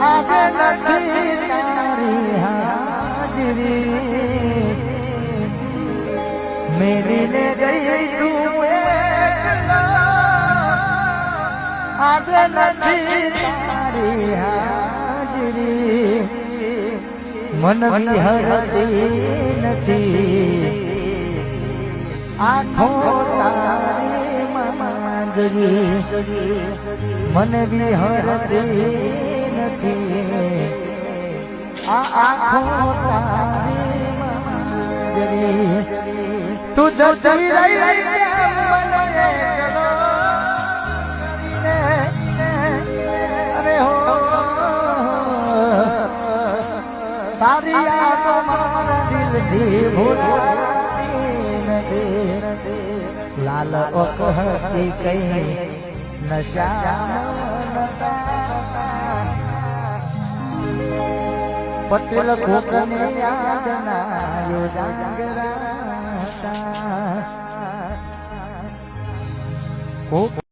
આગળ નથી તારી હાજરી આગળ નથી તારી હાજરી. મન વિહરતી નથી આખો તારી માંગરી મન વિહરતી નથી આ આખો તું જતી રહી તારી યાદો મારા દિલથી ભૂલાતી નથી લાલ ઓકહતી કઈ નશા પટેલ કોકને યાદ ના જાગરાતા